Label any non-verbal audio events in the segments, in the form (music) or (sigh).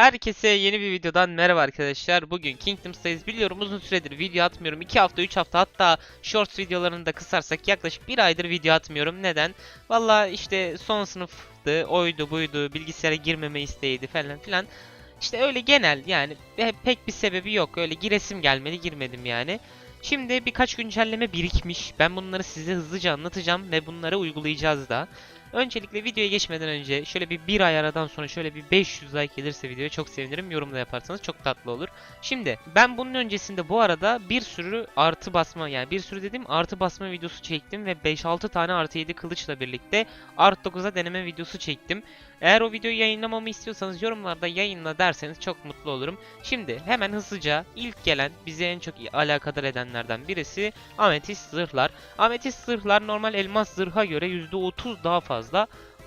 Herkese yeni bir videodan merhaba arkadaşlar. Bugün Kingdoms'tayız. Biliyorum uzun süredir video atmıyorum. 2 hafta 3 hafta hatta shorts videolarını da kısarsak yaklaşık 1 aydır video atmıyorum. Neden? Valla işte son sınıftı, oydu buydu, bilgisayara girmeme isteğiydi falan filan. İşte öyle genel yani pe- pek bir sebebi yok. Öyle giresim gelmedi girmedim yani. Şimdi birkaç güncelleme birikmiş. Ben bunları size hızlıca anlatacağım ve bunları uygulayacağız da. Öncelikle videoya geçmeden önce şöyle bir bir ay aradan sonra şöyle bir 500 like gelirse videoya çok sevinirim. Yorum da yaparsanız çok tatlı olur. Şimdi ben bunun öncesinde bu arada bir sürü artı basma yani bir sürü dedim artı basma videosu çektim ve 5-6 tane artı 7 kılıçla birlikte art 9'a deneme videosu çektim. Eğer o videoyu yayınlamamı istiyorsanız yorumlarda yayınla derseniz çok mutlu olurum. Şimdi hemen hızlıca ilk gelen bizi en çok alakadar edenlerden birisi ametist zırhlar. Ametist zırhlar normal elmas zırha göre %30 daha fazla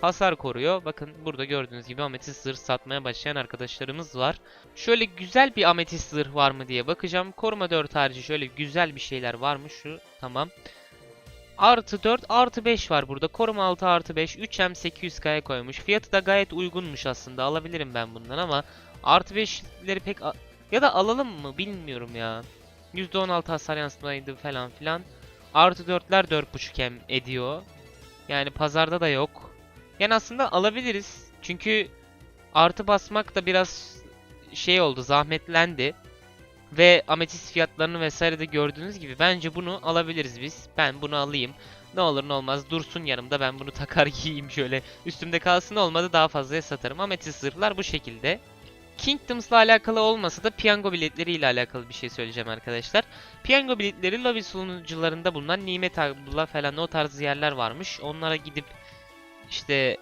hasar koruyor. Bakın burada gördüğünüz gibi ametist zırh satmaya başlayan arkadaşlarımız var. Şöyle güzel bir ametist zırh var mı diye bakacağım. Koruma 4 harici şöyle güzel bir şeyler var mı? Şu tamam. Artı 4 artı 5 var burada. Koruma 6 artı 5 3M 800K'ya koymuş. Fiyatı da gayet uygunmuş aslında. Alabilirim ben bundan ama artı 5'leri pek ya da alalım mı bilmiyorum ya. %16 hasar yansıtmaydı falan filan. Artı 4'ler 4.5M ediyor. Yani pazarda da yok. Yani aslında alabiliriz. Çünkü artı basmak da biraz şey oldu, zahmetlendi. Ve ametist fiyatlarını vesaire de gördüğünüz gibi bence bunu alabiliriz biz. Ben bunu alayım. Ne olur ne olmaz dursun yanımda ben bunu takar (laughs) giyeyim şöyle. Üstümde kalsın olmadı daha fazlaya satarım. Ametist zırhlar bu şekilde. Kingdoms'la alakalı olmasa da piyango biletleriyle alakalı bir şey söyleyeceğim arkadaşlar. Piyango biletleri lobby sunucularında bulunan nimet abla falan o tarz yerler varmış. Onlara gidip işte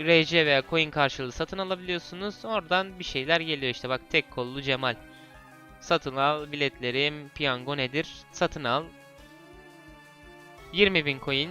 RC veya coin karşılığı satın alabiliyorsunuz. Oradan bir şeyler geliyor işte bak tek kollu Cemal. Satın al biletlerim piyango nedir? Satın al. 20.000 coin.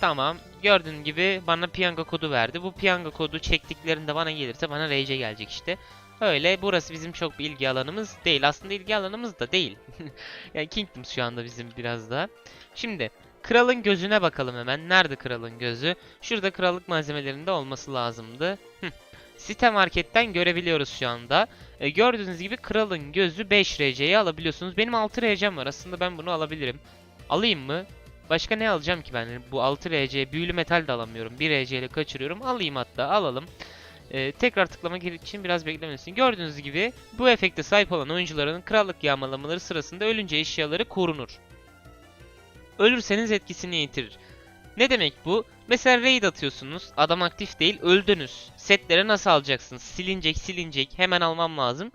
Tamam. Gördüğün gibi bana piyango kodu verdi. Bu piyango kodu çektiklerinde bana gelirse bana RC gelecek işte. Öyle burası bizim çok bir ilgi alanımız değil. Aslında ilgi alanımız da değil. (laughs) yani Kingdoms şu anda bizim biraz da. Şimdi kralın gözüne bakalım hemen. Nerede kralın gözü? Şurada krallık malzemelerinde olması lazımdı. Hıh. Site marketten görebiliyoruz şu anda. E, gördüğünüz gibi kralın gözü 5 RC'yi alabiliyorsunuz. Benim 6 RC'm var. Aslında ben bunu alabilirim. Alayım mı? Başka ne alacağım ki ben? Bu 6 RC büyülü metal de alamıyorum. 1 RC ile kaçırıyorum. Alayım hatta alalım. Ee, tekrar tıklamak için biraz beklemelisin. Gördüğünüz gibi bu efekte sahip olan oyuncuların krallık yağmalamaları sırasında ölünce eşyaları korunur. Ölürseniz etkisini yitirir. Ne demek bu? Mesela raid atıyorsunuz, adam aktif değil, öldünüz. Setleri nasıl alacaksınız? Silinecek, silinecek, hemen almam lazım.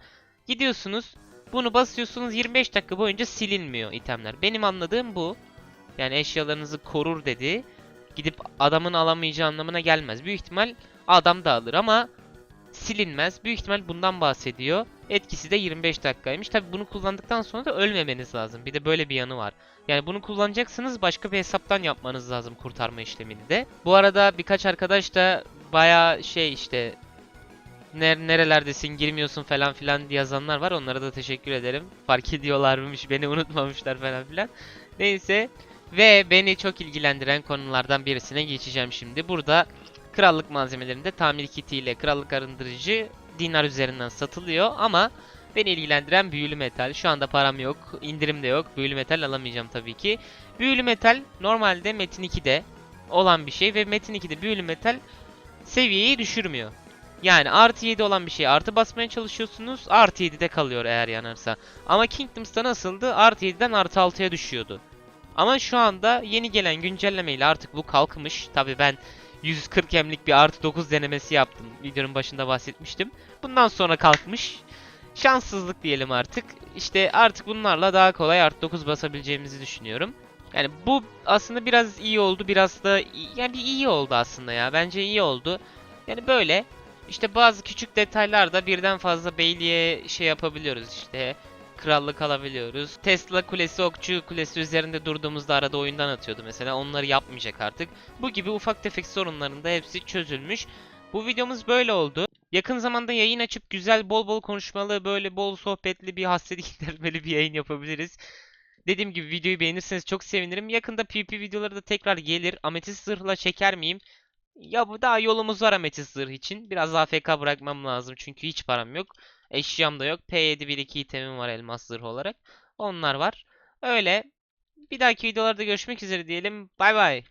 Gidiyorsunuz, bunu basıyorsunuz 25 dakika boyunca silinmiyor itemler. Benim anladığım bu. Yani eşyalarınızı korur dedi. Gidip adamın alamayacağı anlamına gelmez. Büyük ihtimal adam da alır ama silinmez. Büyük ihtimal bundan bahsediyor. Etkisi de 25 dakikaymış. Tabi bunu kullandıktan sonra da ölmemeniz lazım. Bir de böyle bir yanı var. Yani bunu kullanacaksınız başka bir hesaptan yapmanız lazım kurtarma işlemini de. Bu arada birkaç arkadaş da baya şey işte ner nerelerdesin girmiyorsun falan filan yazanlar var. Onlara da teşekkür ederim. Fark ediyorlarmış beni unutmamışlar falan filan. Neyse ve beni çok ilgilendiren konulardan birisine geçeceğim şimdi. Burada krallık malzemelerinde tamir kiti ile krallık arındırıcı dinar üzerinden satılıyor ama beni ilgilendiren büyülü metal. Şu anda param yok, indirim de yok. Büyülü metal alamayacağım tabii ki. Büyülü metal normalde Metin 2'de olan bir şey ve Metin 2'de büyülü metal seviyeyi düşürmüyor. Yani artı 7 olan bir şey artı basmaya çalışıyorsunuz. Artı 7'de kalıyor eğer yanarsa. Ama Kingdoms'ta nasıldı? Artı 7'den artı 6'ya düşüyordu. Ama şu anda yeni gelen güncellemeyle artık bu kalkmış. Tabi ben 140 emlik bir artı 9 denemesi yaptım. Videonun başında bahsetmiştim. Bundan sonra kalkmış. Şanssızlık diyelim artık. İşte artık bunlarla daha kolay artı 9 basabileceğimizi düşünüyorum. Yani bu aslında biraz iyi oldu. Biraz da yani iyi oldu aslında ya. Bence iyi oldu. Yani böyle işte bazı küçük detaylarda birden fazla beyliğe şey yapabiliyoruz işte krallık alabiliyoruz. Tesla kulesi, okçu kulesi üzerinde durduğumuzda arada oyundan atıyordu mesela. Onları yapmayacak artık. Bu gibi ufak tefek sorunların da hepsi çözülmüş. Bu videomuz böyle oldu. Yakın zamanda yayın açıp güzel bol bol konuşmalı böyle bol sohbetli bir hasret (laughs) gidermeli bir yayın yapabiliriz. Dediğim gibi videoyu beğenirseniz çok sevinirim. Yakında PvP videoları da tekrar gelir. Ametist zırhla çeker miyim? Ya bu daha yolumuz var ametist zırh için. Biraz AFK bırakmam lazım çünkü hiç param yok. Eşyam da yok. P7 1 2 itemim var elmas zırh olarak. Onlar var. Öyle. Bir dahaki videolarda görüşmek üzere diyelim. Bay bay.